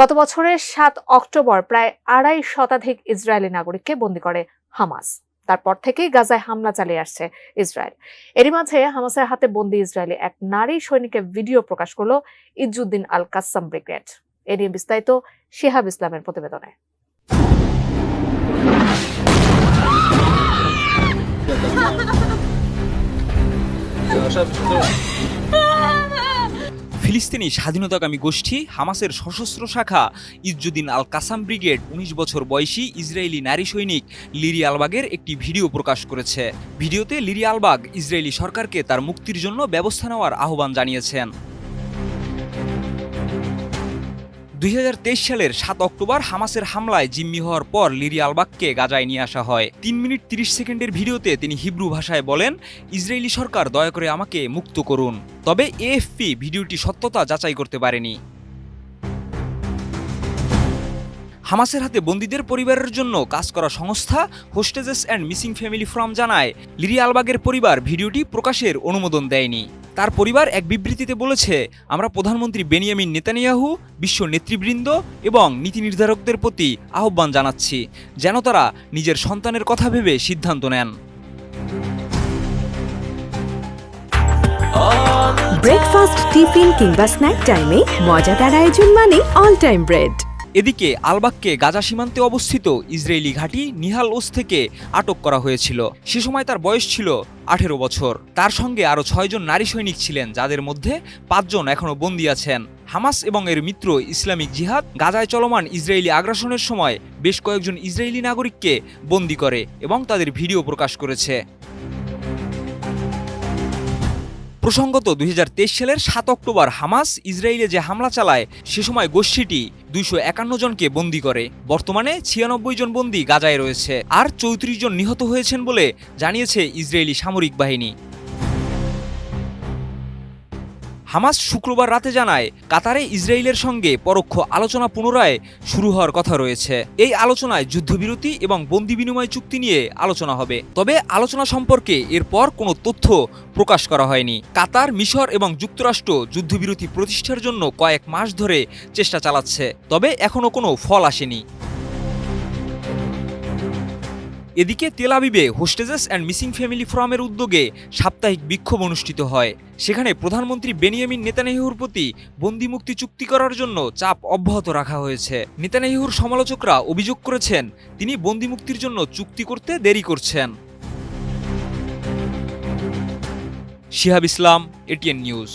গত বছরের সাত অক্টোবর প্রায় আড়াই শতাধিক ইসরায়েলি নাগরিককে বন্দী করে হামাস। তারপর থেকেই গাজায় হামলা চালিয়ে আসছে ইসরায়েল। এরই মাঝে হামাসের হাতে বন্দী ইসরায়েলি এক নারী সৈনিকের ভিডিও প্রকাশ করল ইজুদ্দিন আল কাসাম ব্রিগেড। এ নিয়ে বিস্তারিত শিহাব ইসলামের প্রতিবেদনে। ফিলিস্তিনি স্বাধীনতাকামী গোষ্ঠী হামাসের সশস্ত্র শাখা ইজ্জুদ্দিন আল কাসাম ব্রিগেড উনিশ বছর বয়সী ইসরায়েলি নারী সৈনিক লিরি আলবাগের একটি ভিডিও প্রকাশ করেছে। ভিডিওতে লিরি আলবাগ ইসরায়েলি সরকারকে তার মুক্তির জন্য ব্যবস্থা নেওয়ার আহ্বান জানিয়েছেন। দুই হাজার তেইশ সালের সাত অক্টোবর হামাসের হামলায় জিম্মি হওয়ার পর লিরি আলবাগকে গাজায় নিয়ে আসা হয়। তিন মিনিট তিরিশ সেকেন্ডের ভিডিওতে তিনি হিব্রু ভাষায় বলেন, ইসরায়েলি সরকার দয়া করে আমাকে মুক্ত করুন। তবে এএফপি ভিডিওটি সত্যতা যাচাই করতে পারেনি। হামাসের হাতে বন্দীদের পরিবারের জন্য কাজ করা সংস্থা hostages and missing family forum জানায়, লিরি আলবাগের পরিবার ভিডিওটি প্রকাশের অনুমোদন দেয়নি। তার পরিবার এক বিবৃতিতে বলেছে, আমরা প্রধানমন্ত্রী বেনিয়ামিন নেতানিয়াহু, বিশ্ব নেতৃবৃন্দ এবং নীতি নির্ধারকদের প্রতি আহ্বান জানাচ্ছি, যেন তারা নিজের সন্তানের কথা ভেবে সিদ্ধান্ত নেন। ব্রেকফাস্ট টিফিন কিংবা স্ন্যাক টাইমে মজাদার আয়োজন মানে অল টাইম ব্রেড এদিকে আলবাককে গাজা সীমান্তে অবস্থিত ইসরায়েলি ঘাঁটি নিহাল ওস থেকে আটক করা হয়েছিল। সে সময় তার বয়স ছিল আঠেরো বছর। তার সঙ্গে আরও ছয়জন নারী সৈনিক ছিলেন, যাদের মধ্যে পাঁচজন এখনও বন্দী আছেন। হামাস এবং এর মিত্র ইসলামিক জিহাদ গাজায় চলমান ইসরায়েলি আগ্রাসনের সময় বেশ কয়েকজন ইসরায়েলি নাগরিককে বন্দী করে এবং তাদের ভিডিও প্রকাশ করেছে। প্রসঙ্গত দুই হাজার তেইশ সালের সাত অক্টোবর হামাস ইসরায়েলে যে হামলা চালায়, সে সময় গোষ্ঠীটি দুইশো একান্ন জনকে বন্দী করে। বর্তমানে ছিয়ানব্বই জন বন্দী গাজায় রয়েছে। আর চৌত্রিশ জন নিহত হয়েছেন বলে জানিয়েছে ইসরায়েলি সামরিক বাহিনী। হামাস শুক্রবার রাতে জানায়, কাতারে ইসরায়েলের সঙ্গে পরোক্ষ আলোচনা পুনরায় শুরু হওয়ার কথা রয়েছে। এই আলোচনায় যুদ্ধবিরতি এবং বন্দি বিনিময় চুক্তি নিয়ে আলোচনা হবে। তবে আলোচনা সম্পর্কে এরপর কোনো তথ্য প্রকাশ করা হয়নি। কাতার, মিশর এবং যুক্তরাষ্ট্র যুদ্ধবিরতি প্রতিষ্ঠার জন্য কয়েক মাস ধরে চেষ্টা চালাচ্ছে, তবে এখনও কোনো ফল আসেনি। এদিকে তেল আবিবে হোস্টেজেস অ্যান্ড মিসিং ফ্যামিলি ফোরামের উদ্যোগে সাপ্তাহিক বিক্ষোভ অনুষ্ঠিত হয়। সেখানে প্রধানমন্ত্রী বেনিয়ামিন নেতানিয়াহুর প্রতি বন্দি মুক্তি চুক্তি করার জন্য চাপ অব্যাহত রাখা হয়েছে। নেতানিয়াহুর সমালোচকরা অভিযোগ করেছেন, তিনি বন্দি মুক্তির জন্য চুক্তি করতে দেরি করছেন। Shihab Islam, ATN News.